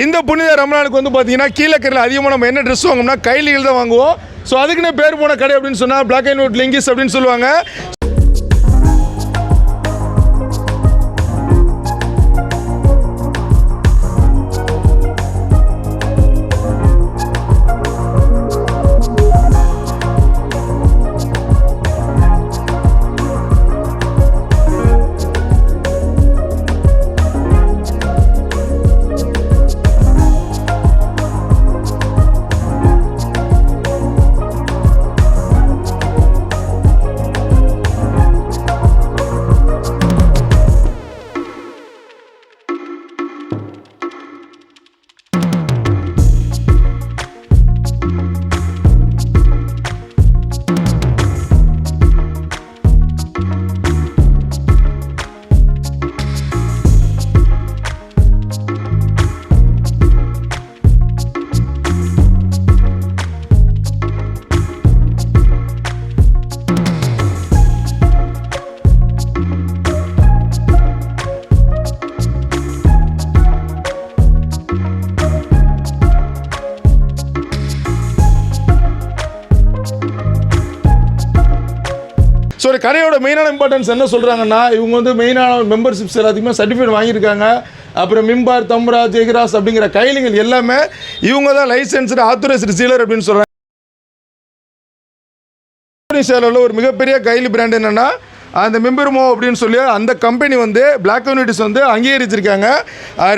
இந்த புனித ரமணானுக்கு வந்து பார்த்தீங்கன்னா கீழக்கரையில் அதிகமாக நம்ம என்ன ட்ரெஸ் வாங்கணும்னா கைலிகள் தான் வாங்குவோம். ஸோ அதுக்குன்னு பேர் போன கடை அப்படின்னு சொன்னால் பிளாக் அண்ட் ஒயிட் லிங்கிஸ் அப்படின்னு சொல்லுவாங்க. ஒரு கடையோட மெயினான இம்பார்ட்டன்ஸ் என்ன சொல்கிறாங்கன்னா இவங்க வந்து மெயினான மெம்பர்ஷிப்ஸ் எல்லாத்துக்குமே சர்டிஃபிகேட் வாங்கியிருக்காங்க. அப்புறம் மிம்பார் தம்ரா ஜெகராஸ் அப்படிங்கிற கைலிகள் எல்லாமே இவங்க தான் லைசன்ஸ்டு ஆத்தரைஸ்டு சீலர் அப்படின்னு சொல்கிறாங்க இந்தோனேஷியாவில் ஒரு மிகப்பெரிய கைலி பிராண்ட் என்னென்னா அந்த மெம்பருமோ அப்படின்னு சொல்லி அந்த கம்பெனி வந்து பிளாக் கம்யூனிட்டிஸ் வந்து அங்கீகரிச்சிருக்காங்க.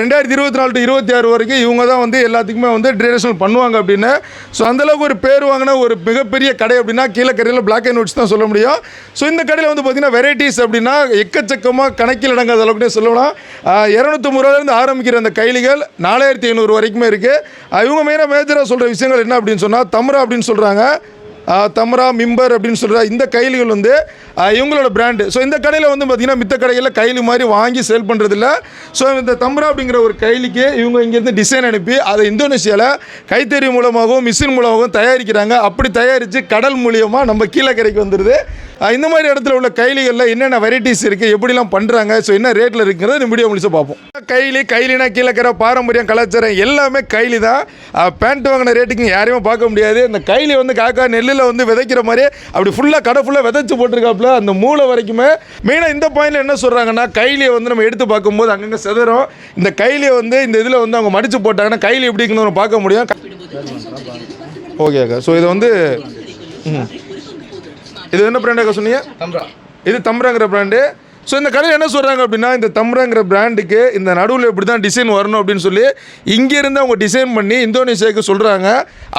ரெண்டாயிரத்தி இருபத்தி நாலு டு இருபத்தி ஆறு வரைக்கும் இவங்க தான் வந்து எல்லாத்துக்குமே வந்து ட்ரெடிஷனல் பண்ணுவாங்க அப்படின்னு. ஸோ அந்தளவுக்கு ஒரு பேர் வாங்கின ஒரு மிகப்பெரிய கடை அப்படின்னா கீழக்கரையில் பிளாக் அண்ட் ஒயிட்ஸ் தான் சொல்ல முடியும். ஸோ இந்த கடையில் வந்து பார்த்திங்கன்னா வெரைட்டிஸ் அப்படின்னா எக்கச்சக்கமாக கணக்கில் அடங்காத அளவுக்குனே சொல்லலாம். இரநூத்தம்பது ரூபாயிலேருந்து ஆரம்பிக்கிற அந்த கைலிகள் நாலாயிரத்தி ஐநூறு வரைக்குமே இருக்குது இவங்க மெயினாக மேஜராக சொல்கிற விஷயங்கள் என்ன அப்படின்னு சொன்னால் தம்ரா அப்படின்னு சொல்கிறாங்க தம்ரா மிம்பர் அப்படின்னு சொல்கிற இந்த கைலிகள் வந்து இவங்களோட பிராண்டு ஸோ இந்த கடையில் வந்து பார்த்திங்கன்னா மித்த கடையில் கைலி மாதிரி வாங்கி சேல் பண்ணுறதில்ல ஸோ இந்த தம்ரா அப்படிங்கிற ஒரு கைலிக்கு இவங்க இங்கேருந்து டிசைன் அனுப்பி அதை இந்தோனேஷியாவில் கைத்தறி மூலமாகவும் மிஷின் மூலமாகவும் தயாரிக்கிறாங்க. அப்படி தயாரித்து கடல் மூலியமாக நம்ம கீழக்கரைக்கு வந்துடுது இந்த மாதிரி இடத்துல உள்ள கைலிகளில் என்னென்ன வெரைட்டிஸ் இருக்குது எப்படிலாம் பண்ணுறாங்க ஸோ என்ன ரேட்டில் இருக்குங்கிறத இந்த வீடியோ முடிச்சு பார்ப்போம். கைலி கைலினா கீழக்கரை பாரம்பரியம் கலாச்சாரம் எல்லாமே கைலி தான். பேண்ட் வாங்கின ரேட்டுக்கு யாரையுமே பார்க்க முடியாது. இந்த கைலி வந்து காக்கா நெல்லில் வந்து விதைக்கிற மாதிரி அப்படி ஃபுல்லாக கடை ஃபுல்லாக விதைச்சு போட்டிருக்காப்புல அந்த மூளை வரைக்குமே. மெயினாக இந்த பாயிண்டில் என்ன சொல்கிறாங்கன்னா கைலியை வந்து நம்ம எடுத்து பார்க்கும்போது அங்கங்கே செதறும். இந்த கைலியை வந்து இந்த இதில் வந்து அவங்க மடித்து போட்டாங்கன்னா கைலி எப்படி இருக்குன்னு பார்க்க முடியும். ஓகே அக்கா. ஸோ இது வந்து ம். இது என்ன பிராண்ட் அக்கா சொன்னீங்க? இது தம்ராங்கிற பிராண்டு ஸோ இந்த கடையில் என்ன சொல்கிறாங்க அப்படின்னா இந்த தம்ராங்கிற பிராண்டுக்கு இந்த நடுவில் இப்படி தான் டிசைன் வரணும் அப்படின்னு சொல்லி இங்கேருந்து அவங்க டிசைன் பண்ணி இந்தோனேஷியாவுக்கு சொல்கிறாங்க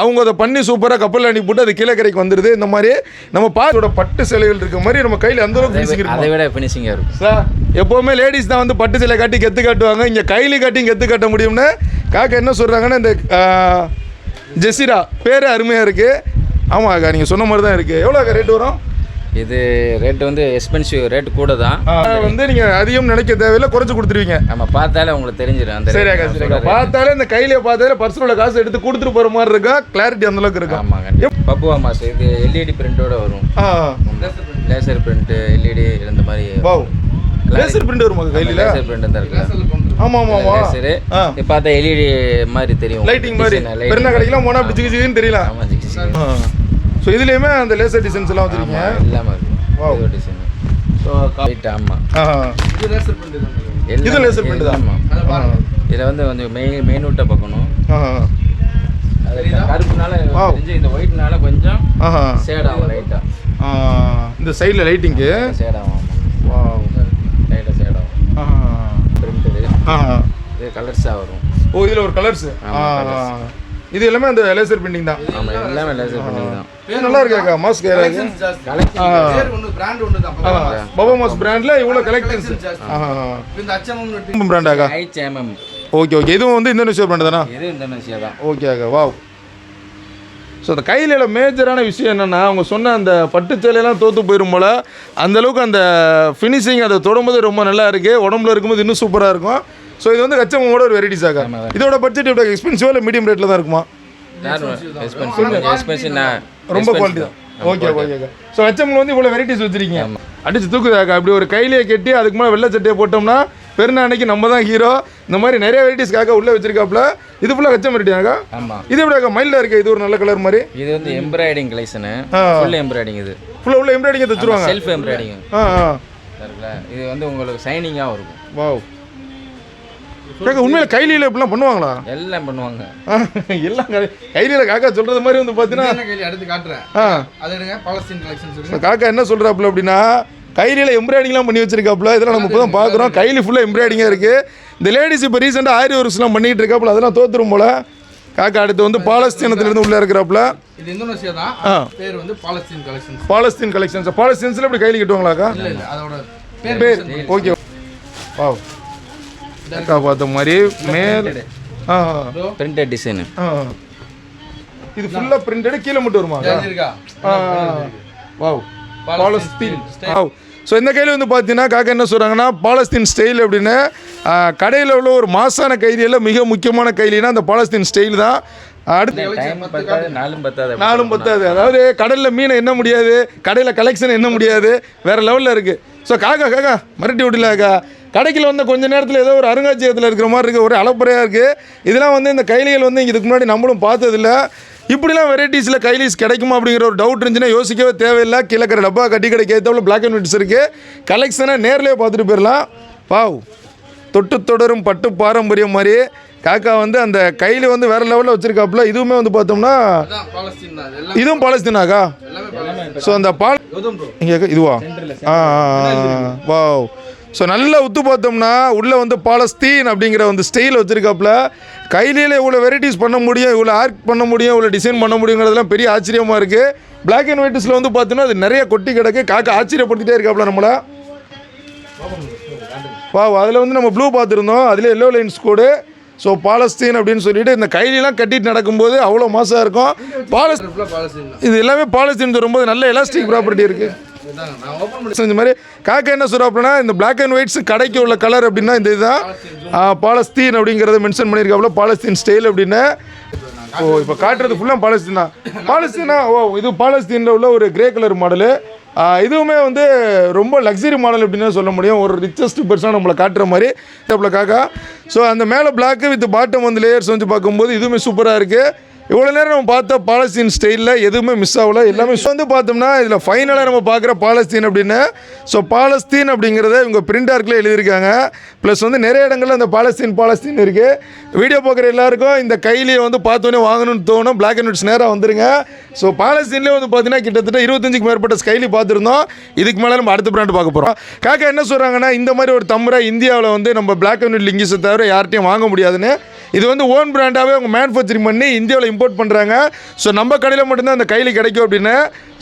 அவங்க அதை பண்ணி சூப்பராக கப்பல் அனுப்பி போட்டு அது கீழக்கரைக்கு வந்துடுது இந்த மாதிரி நம்ம பாத்தோட பட்டு சிலைகள் இருக்க மாதிரி நம்ம கையில் அந்த அளவுக்கு finishing இருக்கும் அதை விட ஃபினிஷிங்காக இருக்கும். சார் எப்போவுமே லேடிஸ் தான் வந்து பட்டு சிலை காட்டி கெத்து காட்டுவாங்க. இங்கே கைலி காட்டி கெத்து காட்ட முடியும்னு. காக்கா என்ன சொல்கிறாங்கன்னா இந்த ஜெசிரா பேர் அருமையாக இருக்குது ஆமாம் அக்கா நீங்கள் சொன்ன மாதிரி தான் இருக்குது எவ்வளோ அக்கா ரேட் வரும்? இது ரேட் வந்து எக்ஸ்பென்சிவ் ரேட் கூட தான். வந்து நீங்கள் அதிகம் நினைக்க தேவையில்லை குறைச்சி கொடுத்துருவீங்க. நம்ம பார்த்தாலே உங்களுக்கு தெரிஞ்சிடும் அந்த சரி அக்கா. பார்த்தாலே இந்த கையில பார்த்தாலே பர்சனோட காசு எடுத்து கொடுத்துட்டு போகிற மாதிரி இருக்கா? கிளாரிட்டி அந்த அளவுக்கு இருக்கும் ஆமாம் கண்டிப்பாக பப்புவா மாஸ் இது எல்இடி பிரிண்டோட வரும். ஆ. லேசர் பிரிண்ட் எல்இடி இந்த மாதிரி வாவ் லேசர் பிரிண்ட் வருமா கையில்? லேசர் பிரிண்ட் தான் இருக்குல்ல ஆமாம் ஆமாம் ஆமாம் லேசரு ஆ. இப்போ பார்த்தா எல்இடி மாதிரி தெரியும். லைட்டிங் மாதிரி. பெருநா கடைக்கெல்லாம் போனால் அப்படி ஜிகு ஜிகுன்னு தெரியல. ஆமாம் ஜிக்ஸி ஸோ இதுலேயுமே அந்த லேசர் டிசைன்ஸ் எல்லாம் வச்சுருக்கீங்க? இல்லாமல். இருக்கும் டிசைன் ஸோ லைட் ஆமாம் ஆஹா இது laser print தான். ஆமாம் இதில் வந்து கொஞ்சம் மெயின் மெயின் விட்ட பார்க்கணும் கருப்புனால. தெரிஞ்சு இந்த ஒயிட்னால கொஞ்சம் ஷேட் ஆகும் லைட்டாக இந்த சைடில் லைட்டிங்கு ஷேட் ஆகும் வாவ் லைட்டாக ஷேட் ஆகும் ஆஹா பிரிண்ட் இது கலர்ஸாக வரும். ஓ இதில் ஒரு கலர்ஸ் இது எல்லாமே அந்த லேசர் பிரிண்டிங் தான். ஆமாம் எல்லாமே லேசர் பண்ணி தான். நல்லா இருக்காக்கா மாஸ்க் பபா மாஸ் பிராண்ட்ல இவ்வளோ கலெக்ஷன்ஸ் பிராண்டாக்கா ஹைச்எம்எம் ஓகே ஓகே இதுவும் வந்து இந்தோனேஷியா பிராண்ட் தானா? இது இந்தோனேஷியா தான். ஓகே அக்கா. வாவ் ஸோ அந்த கையில் மேஜரான விஷயம் என்னென்னா அவங்க சொன்ன அந்த பட்டு சேலையெல்லாம் தோற்று போயிடும் போல் அந்த அளவுக்கு அந்த ஃபினிஷிங் அதை தொடும்போது ரொம்ப நல்லா இருக்குது உடம்புல இருக்கும்போது இன்னும் சூப்பராக இருக்கும். ஸோ இது வந்து கச்சமோட ஒரு வெரைட்டிஸ் ஆகா. இதோட பட்ஜெட் எப்படி? எக்ஸ்பென்சிவா இல்லை மீடியம் ரேட்டில் தான் இருக்குமா? ரொம்ப குவாலிட்டி தான். ஓகே ஓகே ஸோ ஹெச்எம்ல வந்து இவ்வளோ வெரைட்டிஸ் வச்சிருக்கீங்க. அடிச்சு தூக்குதாக்கா அப்படி ஒரு கையிலேயே கட்டி அதுக்கு மேலே வெள்ளை சட்டையை போட்டோம்னா பெருநாள் அன்னைக்கு நம்ம தான் ஹீரோ இந்த மாதிரி நிறைய வெரைட்டிஸ்க்காக உள்ளே வச்சிருக்காப்புல. இது ஃபுல்லாக கச்சம் வெரைட்டியாக்கா ஆமாம் இது எப்படியாக்கா மைல்டாக இருக்கு? இது ஒரு நல்ல கலர் மாதிரி? இது வந்து எம்ப்ராய்டிங் கலெக்ஷனு. ஃபுல் எம்ப்ராய்டிங் இது. ஃபுல்லாக உள்ள எம்ப்ராய்டிங்க தச்சுருவாங்க? செல்ஃப் எம்ப்ராய்டிங் ஆ ஆ. இது வந்து உங்களுக்கு ஷைனிங்காகவும் இருக்கும். வாவ் கேட்க உண்மையில கைலியில் இப்படிலாம் பண்ணுவாங்களா? எல்லாம் பண்ணுவாங்க. எல்லாம் கைலியில் காக்கா சொல்கிறது மாதிரி வந்து பார்த்தீங்கன்னா எடுத்து காட்டுறேன். ஆ. அது எடுங்க காக்கா என்ன சொல்கிறாப்புல அப்படின்னா கைலியில் எம்ப்ராய்டிங்லாம் பண்ணி வச்சிருக்காப்புல. இதெல்லாம் நம்ம இப்போ தான் பார்க்குறோம் கைலி ஃபுல்லாக எம்ப்ராய்டிங்காக இருக்குது இந்த லேடிஸ் இப்போ ரீசெண்டாக ஆரி ஒர்க்ஸ்லாம் பண்ணிட்டு இருக்காப்புல அதெல்லாம் தோத்துரும் போல. காக்கா அடுத்து வந்து பாலஸ்தீனத்துலேருந்து உள்ளே இருக்கிறாப்புல. இது தான். பேர் வந்து பாலஸ்தீன் கலெக்ஷன்ஸ் பாலஸ்தீன் கலெக்ஷன்ஸ் பாலஸ்தீன்ஸில் இப்படி கைலி கட்டுவாங்களாக்கா இல்ல இல்ல. அதோட பேர் ஓகே. வாவ். அக்கா பார்த்த மாதிரி மேல் ஆ. பிரிண்டட் டிசைனு ஆ. இது ஃபுல்லாக பிரிண்டட் கீழே மட்டும் வருமா வாவ். பாலஸ்தீன் வாவ். ஸோ இந்த கையில் வந்து பார்த்தீங்கன்னா காக்கா என்ன சொல்கிறாங்கன்னா பாலஸ்தீன் ஸ்டைல் அப்படின்னு கடையில் உள்ள ஒரு மாசான கைலியில் மிக முக்கியமான கைலினா அந்த பாலஸ்தீன் ஸ்டைல் தான். அடுத்து நாலும் பத்தாது அதாவது கடலில் மீனை என்ன முடியாது கடையில் கலெக்ஷன் என்ன முடியாது வேறு லெவலில் இருக்குது ஸோ காக்கா காக்கா மிரட்டி விடலாக்கா கடைக்கில் வந்த கொஞ்ச நேரத்தில் ஏதோ ஒரு அருங்காட்சியகத்தில் இருக்கிற மாதிரி இருக்குது ஒரு அளப்பறையாக இருக்குது இதெல்லாம் வந்து இந்த கைலிகள் வந்து இதுக்கு முன்னாடி நம்மளும் பார்த்ததில்ல. இப்படிலாம் வெரைட்டிஸில் கைலீஸ் கிடைக்குமா அப்படிங்கிற ஒரு டவுட் இருந்துச்சுன்னா யோசிக்கவே தேவையில்லை. கீழே இருக்கிற டப்பா கட்டி கடைக்கு ஏற்றவள பிளாக் அண்ட் ஒயிட்ஸ் இருக்குது கலெக்ஷனை நேர்லேயே பார்த்துட்டு போயிடலாம். பாவ் தொட்டு தொடரும் பட்டு பாரம்பரியம் மாதிரி. காக்கா வந்து அந்த கையில் வந்து வேறு லெவலில் வச்சுருக்காப்புல. இதுவுமே வந்து பார்த்தோம்னா இதுவும் பாலஸ்தீனாக்கா ஸோ அந்த பால் இதுவா? ஆ வாவ் ஸோ நல்லா உத்து பார்த்தோம்னா உள்ளே வந்து பாலஸ்தீன் அப்படிங்கிற வந்து ஸ்டைல் வச்சுருக்காப்புல. கையிலேயே இவ்வளோ வெரைட்டிஸ் பண்ண முடியும் இவ்வளோ ஆர்ட் பண்ண முடியும் இவ்வளோ டிசைன் பண்ண முடியுங்கிறதுலாம் பெரிய ஆச்சரியமாக இருக்குது பிளாக் அண்ட் ஒயிட்ஸில் வந்து பார்த்தோம்னா அது நிறைய கொட்டி கிடக்கு. காக்கா ஆச்சரியப்படுத்திட்டே இருக்காப்புல நம்மளை. வா அதில் வந்து நம்ம ப்ளூ பார்த்துருந்தோம். அதில் எல்லோ லைன்ஸ் கோடு ஸோ பாலஸ்தீன் அப்படின்னு சொல்லிட்டு இந்த கைலிலாம் கட்டிட்டு நடக்கும்போது அவ்வளோ மாசாக இருக்கும். பாலஸ்தீன் இது எல்லாமே பாலஸ்தீன் வரும்போது நல்ல எலாஸ்டிக் ப்ராப்பர்ட்டி இருக்குது செஞ்ச மாதிரி காக்கா என்ன சொல்கிறாப்புலனா இந்த Black அண்ட் ஒயிட்ஸ் கடைக்கு உள்ள கலர் அப்படின்னா இந்த இதுதான். பாலஸ்தீன் அப்படிங்கிறத மென்ஷன் பண்ணியிருக்காப்புல பாலஸ்தீன் ஸ்டைல் அப்படின்னு. ஓ இப்போ காட்டுறது ஃபுல்லாக பாலஸ்தீன் தான். பாலஸ்தீனா ஓ இது பாலஸ்தீனில் உள்ள ஒரு கிரே கலர் மாடலு இதுவுமே வந்து ரொம்ப லக்ஸரி மாடல் அப்படின்னு சொல்ல முடியும். ஒரு ரிச்சஸ்ட் பெர்சனாக நம்மளை காட்டுற மாதிரி. டேப்பில் காக்கா. ஸோ அந்த மேலே பிளாக்கு வித் பாட்டம் வந்து லேயர்ஸ் வந்து பார்க்கும்போது இதுவுமே சூப்பராக இருக்குது இவ்வளோ நேரம் நம்ம பார்த்த பாலஸ்தீன் ஸ்டைலில் எதுவுமே மிஸ் ஆகல. எல்லாமே வந்து பார்த்தோம்னா இதில் ஃபைனலாக நம்ம பார்க்குற பாலஸ்தீன் அப்படின்னு. ஸோ பாலஸ்தீன் அப்படிங்கிறத இவங்க பிரிண்ட் ஆர்க்கில் எழுதியிருக்காங்க. ப்ளஸ் வந்து நிறைய இடங்கள்ல அந்த பாலஸ்தீன் பாலஸ்தீன் இருக்குது வீடியோ பார்க்குற எல்லாருக்கும் இந்த கைலியை வந்து பார்த்தோன்னே வாங்கணும்னு தோணும். பிளாக் அண்ட் ஒயிட்ஸ் நேராக வந்துருங்க. ஸோ பாலஸ்தீன்லேயே வந்து பார்த்தீங்கன்னா கிட்டத்தட்ட இருபத்தஞ்சுக்கு மேற்பட்ட ஸ்கைலி பார்த்துருந்தோம். இதுக்கு மேலே நம்ம அடுத்த பிராண்ட் பார்க்க போகிறோம் காக்கா என்ன சொல்கிறாங்கன்னா இந்த மாதிரி ஒரு தம்பரை இந்தியாவில் வந்து நம்ம பிளாக் அண்ட் ஒயிட் லிங்கிஸை தவிர யார்ட்டையும் வாங்க முடியாதுன்னு. இது வந்து ஓன் பிராண்டாகவே அவங்க மேனுஃபேக்சரிங் பண்ணி இந்தியாவில் இம்போர்ட் பண்ணுறாங்க ஸோ நம்ம கடையில் மட்டும்தான் அந்த கைலி கிடைக்கும் அப்படின்னு.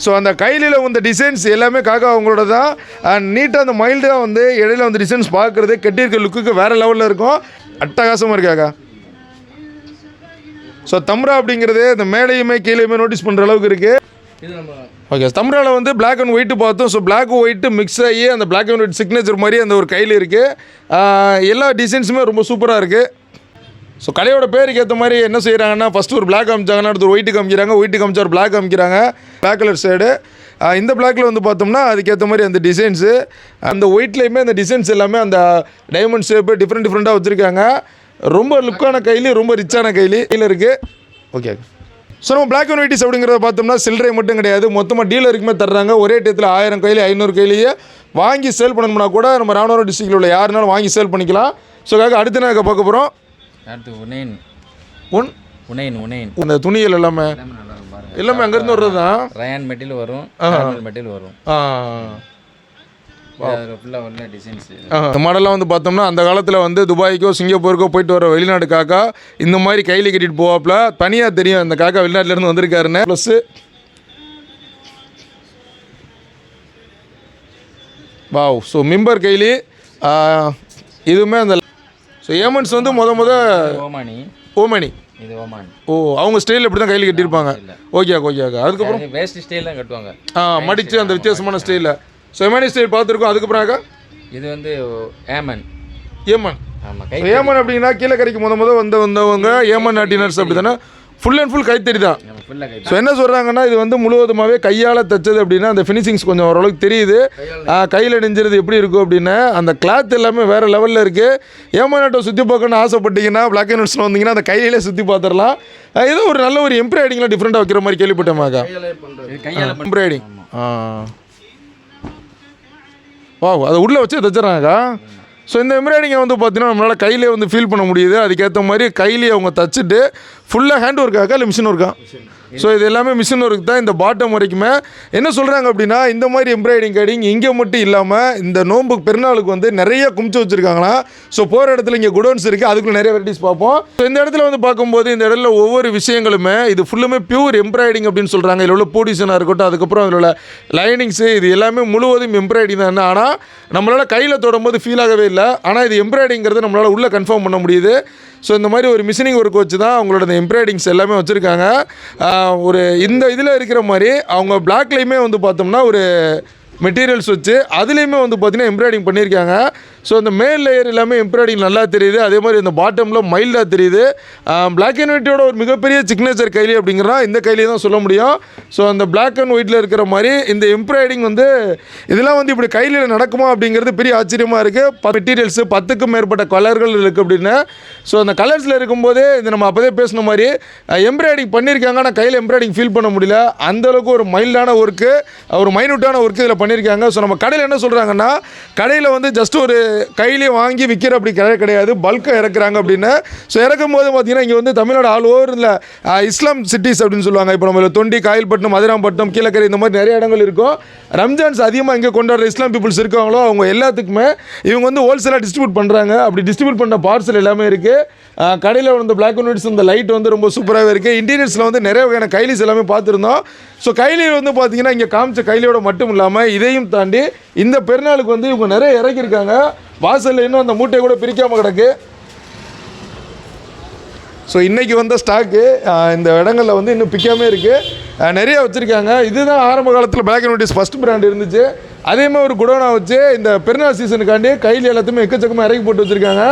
ஸோ அந்த கைலியில் வந்த டிசைன்ஸ் எல்லாமே காக்கா அவங்களோட தான். அண்ட் நீட்டாக அந்த மைல்டாக வந்து இடையில வந்து டிசைன்ஸ் பார்க்குறது கெட்டியிருக்க லுக்குக்கு வேறு லெவலில் இருக்கும். அட்டகாசமாக இருக்காக்கா ஸோ தம்ரா அப்படிங்கிறது இந்த மேலேயுமே கீழேயுமே நோட்டீஸ் பண்ணுற அளவுக்கு இருக்குது ஓகே தம்ராவில் வந்து பிளாக் அண்ட் ஒயிட்டு பார்த்தோம். ஸோ பிளாக் ஒயிட்டு மிக்ஸ் ஆகி அந்த பிளாக் அண்ட் ஒயிட் சிக்னேச்சர் மாதிரி அந்த ஒரு கையில் இருக்குது எல்லா டிசைன்ஸுமே ரொம்ப சூப்பராக இருக்குது ஸோ கடையோட பேருக்கு ஏற்ற மாதிரி என்ன செய்கிறாங்கன்னா ஃபஸ்ட்டு ஒரு பிளாக் காமிச்சாங்கன்னா அடுத்து ஒரு ஒயிட்டு காமிக்கிறாங்க. ஒயிட்டு காமிச்சா ஒரு பிளாக் காமிக்கிறாங்க. பிளாக் கலர் சைடு இந்த பிளாக்கில் வந்து பார்த்தோம்னா அதுக்கேற்ற மாதிரி அந்த டிசைன்ஸு அந்த ஒயிட்லேயுமே அந்த டிசைன்ஸ் எல்லாமே அந்த டைமண்ட் ஷேப்பு டிஃப்ரெண்ட் டிஃப்ரெண்ட்டாக வச்சுருக்காங்க. ரொம்ப லுக்கான கைலி ரொம்ப ரிச்சான கைலி கையில் இருக்குது ஓகே ஸோ நம்ம பிளாக் அண்ட் ஒயிட்டிஸ் அப்படிங்கிறத பார்த்தோம்னா சில்லறை மட்டும் கிடையாது. மொத்தமாக டீலருக்குமே தர்றாங்க. ஒரே டயத்தில் ஆயிரம் கையில் ஐநூறு கையிலேயே வாங்கி சேல் பண்ணணும்னா கூட நம்ம ராமநாதபுரம் டிஸ்ட்ரிக்டில் உள்ள யாருனாலும் வாங்கி சேல் பண்ணிக்கலாம். ஸோ அடுத்த அடுத்து நாங்கள் பார்க்க போகிறோம் அடுத்து உனைன். உனைன் அந்த துணிகள் எல்லாமே? எல்லாமே அங்கேருந்து வர்றது? தான் ரயான் மெட்டீரியல் வரும். மெட்டீரியல் வரும் இந்த மாடல்லாம் வந்து பார்த்தோம்னா அந்த காலத்தில் வந்து துபாய்க்கோ சிங்கப்பூருக்கோ போயிட்டு வர வெளிநாடு காக்கா இந்த மாதிரி கையில் கட்டிட்டு போவாப்புல. தனியாக தெரியும் இந்த காக்கா வெளிநாட்டிலேருந்து வந்திருக்காருன்னு. Plus wow. ஸோ மிம்பர் கைலி இதுவுமே அந்த ஸோ ஏமன்ஸ் வந்து முத முத ஓமானி. ஓமணி இது ஓமான். ஓ அவங்க ஸ்டைலில் இப்படி தான் கையில் கட்டியிருப்பாங்க? ஓகே ஓகே அதுக்கப்புறம்? வேஸ்ட் ஸ்டைல் தான் கட்டுவாங்க. ஆ மடித்து அந்த வித்தியாசமான ஸ்டைலில் ஸோ எமனி ஸ்டைல் பார்த்துருக்கோம். அதுக்கப்புறம் அக்கா? இது வந்து ஏமன் ஏமன் ஏமன் அப்படின்னா கீழே கரைக்கு முத முத வந்த வந்தவங்க ஏமன் நாட்டினர்ஸ் அப்படி தானே ஃபுல் அண்ட் ஃபுல் கைத்தறி தான். ஸோ என்ன சொல்கிறாங்கன்னா இது வந்து முழுவதுமாகவே கையால் தைச்சது அப்படின்னா அந்த ஃபினிஷிங்ஸ் கொஞ்சம் ஓரளவுக்கு தெரியுது. கையில் நெஞ்சிறது எப்படி இருக்கும் அப்படின்னு அந்த கிளாத் எல்லாமே வேறு லெவலில் இருக்குது ஏமாநாட்டை சுற்றி பார்க்கணும்னு ஆசைப்பட்டீங்கன்னா பிளாக் அண்ட் ஒயிட்ஸில் வந்தீங்கன்னா அந்த கையிலே சுற்றி பார்த்துடலாம். ஏதோ ஒரு நல்ல ஒரு எம்ப்ராய்டிங்லாம் டிஃப்ரெண்ட்டாக வைக்கிற மாதிரி கேள்விப்பட்டேமாக்கா கையாலே பண்றது. இது கையால் பண்ண எம்ப்ராய்டிங் ஆ. வா அதை உள்ளே வச்சு தைச்சிடறாங்கக்கா ஸோ இந்த எம்ப்ராய்டிங்கை வந்து பார்த்தீங்கன்னா நம்மளால் கையிலே வந்து ஃபீல் பண்ண முடியுது. அதுக்கேற்ற மாதிரி கையிலேயே அவங்க தச்சுட்டு ஃபுல்லாக ஹேண்ட் ஒர்க்காக்கா இல்லை மிஷின் ஒர்க்கா ஸோ இது எல்லாமே மிஷின் ஒர்க் தான் இந்த பாட்டம் வரைக்குமே என்ன சொல்கிறாங்க அப்படின்னா இந்த மாதிரி எம்ப்ராய்டிங் கடிங் இங்கே மட்டும் இல்லாமல் இந்த நோன்பு பெருநாளுக்கு வந்து நிறைய குமிச்சு வச்சுருக்காங்களாம் ஸோ போகிற இடத்துல இங்கே குடோன்ஸ் இருக்குது அதுக்குள்ள நிறைய வெரைட்டிஸ் பார்ப்போம். ஸோ இந்த இடத்துல வந்து பார்க்கும்போது இந்த இடத்துல ஒவ்வொரு விஷயங்களுமே இது ஃபுல்லுமே பியூர் எம்ப்ராய்டிங் அப்படின்னு சொல்கிறாங்க இதில் உள்ள பூடிஷனாக இருக்கட்டும் அதுக்கப்புறம் அதில் உள்ள லைனிங்ஸு இது எல்லாமே முழுவதும் எம்ப்ராய்டிங் தான். ஆனால் நம்மளால் கையில் தொடும்போது ஃபீல் ஆகவே இல்லை. ஆனால் இது எம்ப்ராய்டிங்கிறது நம்மளால் உள்ளே கன்ஃபார்ம் பண்ண முடியுது. ஸோ இந்த மாதிரி ஒரு மிஷினிங் ஒர்க் வச்சு தான் அவங்களோட இந்த எம்ப்ராய்டிங்ஸ் எல்லாமே வச்சுருக்காங்க. ஒரு இந்த இதில் இருக்கிற மாதிரி அவங்க பிளாக்லேயுமே வந்து பார்த்தோம்னா ஒரு மெட்டீரியல்ஸ் வச்சு அதுலேயுமே வந்து பார்த்திங்கன்னா எம்ப்ராய்டிங் பண்ணியிருக்காங்க. ஸோ அந்த மேல் லேயர் எல்லாமே எம்ப்ராய்டிங் நல்லா தெரியுது. அதே மாதிரி இந்த பாட்டமில் மைல்டாக தெரியுது. பிளாக் அண்ட் ஒயிட்டோட ஒரு மிகப்பெரிய சிக்னேச்சர் கைலி அப்படிங்கிறதா இந்த கைலியை தான் சொல்ல முடியும். ஸோ அந்த பிளாக் அண்ட் ஒயிட்டில் இருக்கிற மாதிரி இந்த எம்ப்ராய்டிங் வந்து இதெல்லாம் வந்து இப்படி கைலியில் நடக்குமா அப்படிங்கிறது பெரிய ஆச்சரியமாக இருக்குது மெட்டீரியல்ஸு பத்துக்கும் மேற்பட்ட கலர்கள் இருக்குது அப்படின்னு. ஸோ அந்த கலர்ஸில் இருக்கும்போதே இது நம்ம அப்போதே பேசின மாதிரி எம்ப்ராய்டிங் பண்ணியிருக்காங்க. ஆனால் கையில் எம்ப்ராய்டிங் ஃபீல் பண்ண முடியல. அந்த அளவுக்கு ஒரு மைல்டான ஒர்க்கு ஒரு மைனூட்டான ஒர்க்கு இதில் பண்ணியிருக்காங்க. ஸோ நம்ம கடையில் என்ன சொல்கிறாங்கன்னா கடையில் வந்து ஜஸ்ட் ஒரு கையிலே வாங்கி விற்கிற அப்படி கிடையாது. கிடையாது பல்காக இறக்குறாங்க அப்படின்னு. ஸோ இறக்கும் போது பார்த்தீங்கன்னா இங்கே வந்து தமிழ்நாடு ஆல் ஓவர் இல்லை இஸ்லாம் சிட்டிஸ் அப்படின்னு சொல்லுவாங்க. இப்போ நம்ம தொண்டி காயல்பட்டினம் மதுராம்பட்டினம் கீழக்கரை இந்த மாதிரி நிறைய இடங்கள் இருக்கும். ரம்ஜான்ஸ் அதிகமாக இங்கே கொண்டாடுற இஸ்லாம் பீப்புள்ஸ் இருக்காங்களோ அவங்க எல்லாத்துக்குமே இவங்க வந்து ஹோல்சேலாக டிஸ்ட்ரிபியூட் பண்ணுறாங்க அப்படி டிஸ்ட்ரிபியூட் பண்ண பார்சல் எல்லாமே இருக்குது கடையில் வந்து பிளாக் அண்ட் ஒயிட்ஸ் இந்த லைட் வந்து ரொம்ப சூப்பராகவே இருக்குது இன்டீரியர்ஸில் வந்து நிறைய வகையான கைலிஸ் எல்லாமே பார்த்துருந்தோம். ஸோ கைலியில் வந்து பார்த்தீங்கன்னா இங்கே காமிச்ச கைலியோட மட்டும் இல்லாமல் இதையும் தாண்டி இந்த பெருநாளுக்கு வந்து இவங்க நிறைய இறக்கியிருக்காங்க. வாசலில் இன்னும் அந்த மூட்டையை கூட பிரிக்காமல் கிடக்கு. ஸோ இன்றைக்கி வந்த ஸ்டாக்கு இந்த இடங்களில் வந்து இன்னும் பிக்காமே இருக்குது நிறைய வச்சுருக்காங்க. இதுதான் ஆரம்ப காலத்தில் black and white first brand இருந்துச்சு. அதே மாதிரி ஒரு குடோனா வச்சு இந்த பெருநாள் சீசனுக்காண்டி கைலி எல்லாத்தையுமே எக்கச்சக்கமாக இறக்கி போட்டு வச்சுருக்காங்க.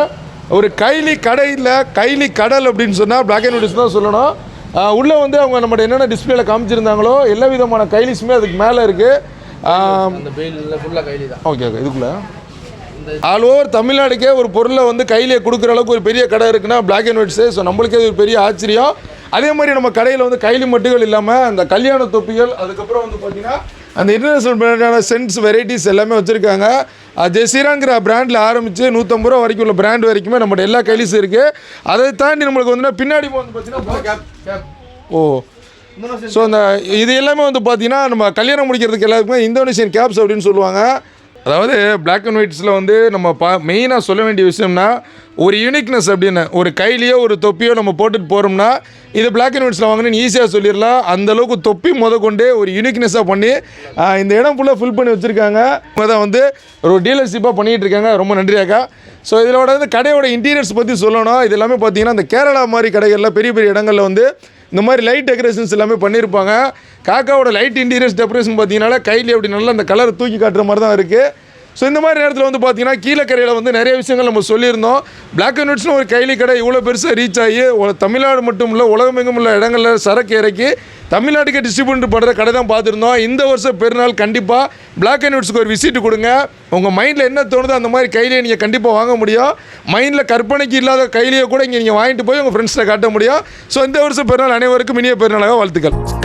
ஒரு கைலி கடையில் கைலி கடல் அப்படின்னு சொன்னால் பிளாக் அண்ட் ஒயிட்ஸ் தான் சொல்லணும். உள்ளே வந்து அவங்க நம்மகிட்ட என்னென்ன டிஸ்பிளேல காமிச்சிருந்தாங்களோ எல்லா விதமான கைலிஸுமே அதுக்கு மேலே இருக்குது ஓகே ஓகே இதுக்குள்ளே. ஆல் ஓவர் தமிழ்நாடுக்கே ஒரு பொருளை வந்து கையிலே கொடுக்குற அளவுக்கு ஒரு பெரிய கடை இருக்குன்னா பிளாக் அண்ட் ஒயிட்ஸு ஸோ நம்மளுக்கே ஒரு பெரிய ஆச்சரியம். அதே மாதிரி நம்ம கடையில் வந்து கைலி மட்டுகள் இல்லாமல் அந்த கல்யாண தொப்பிகள் அதுக்கப்புறம் வந்து பார்த்தீங்கன்னா அந்த இன்டர்நேஷ்னல் பிராண்டான சென்ட்ஸ் வெரைட்டிஸ் எல்லாமே வச்சுருக்காங்க. ஜெசீராங்கிற பிராண்டில் ஆரம்பித்து நூற்றம்பது ரூபா வரைக்கும் உள்ள பிராண்ட் வரைக்குமே நம்மளோட எல்லா கைலிஸும் இருக்குது அதை தாண்டி நம்மளுக்கு வந்து பின்னாடி வந்து பார்த்தீங்கன்னா ஓ ஸோ அந்த இது எல்லாமே வந்து பார்த்தீங்கன்னா நம்ம கல்யாணம் முடிக்கிறதுக்கு எல்லாருக்குமே இந்தோனேஷியன் கேப்ஸ் அப்படின்னு சொல்லுவாங்க. அதாவது பிளாக் அண்ட் ஒயிட்ஸில் வந்து நம்ம பா மெயினாக சொல்ல வேண்டிய விஷயம்னா ஒரு யூனிக்னஸ் அப்படின்னு ஒரு கையிலையோ ஒரு தொப்பியோ நம்ம போட்டுட்டு போகிறோம்னா இது பிளாக் அண்ட் ஒயிட்ஸில் வாங்கினு ஈஸியாக சொல்லிடலாம். அந்த அளவுக்கு தொப்பி முத கொண்டு ஒரு யூனிக்னஸாக பண்ணி இந்த இடம் ஃபுல்லாக ஃபில் பண்ணி வச்சுருக்காங்க. அவங்க தான் வந்து ஒரு டீலர்ஷிப்பாக பண்ணிகிட்டு இருக்காங்க. ரொம்ப நன்றியாக்கா ஸோ இதோட வந்து கடையோட இன்டீரியர்ஸ் பற்றி சொல்லணும் இது எல்லாமே பார்த்தீங்கன்னா இந்த கேரளா மாதிரி கடைகளில் பெரிய பெரிய இடங்களில் வந்து இந்த மாதிரி லைட் டெக்கரேஷன்ஸ் எல்லாமே பண்ணியிருப்பாங்க. காக்காவோட லைட் இன்டீரியர்ஸ் டெக்கரேஷன் பார்த்தீங்கன்னா கையில் அப்படி நல்லா அந்த கலரை தூக்கி காட்டுற மாதிரி தான் இருக்குது ஸோ இந்த மாதிரி நேரத்தில் வந்து பார்த்தீங்கன்னா கீழக்கரையில் வந்து நிறைய விஷயங்கள் நம்ம சொல்லியிருந்தோம். பிளாக் அண்ட் ஒயிட்ஸ்னு ஒரு கைலி கடை இவ்வளோ பெருசாக ரீச் ஆகி தமிழ்நாடு மட்டும் இல்லை உலகமெங்கும் உள்ள இடங்களில் சரக்கு இறக்கி தமிழ்நாட்டுக்கு டிஸ்ட்ரிபியூட் பண்ணுற கடை தான் பார்த்துருந்தோம். இந்த வருஷம் பெருநாள் கண்டிப்பாக பிளாக் அண்ட் ஒயிட்ஸ்க்கு ஒரு விசிட் கொடுங்க. உங்கள் மைண்டில் என்ன தோணுதோ அந்த மாதிரி கையிலே நீங்கள் கண்டிப்பாக வாங்க முடியும். மைண்டில் கற்பனைக்கு இல்லாத கையிலேயே கூட இங்கே நீங்கள் வாங்கிட்டு போய் உங்கள் ஃப்ரெண்ட்ஸில் காட்ட முடியும். ஸோ இந்த வருஷம் பெருநாள் அனைவருக்கும் இனிய பெருநாளாக வாழ்த்துக்கள்.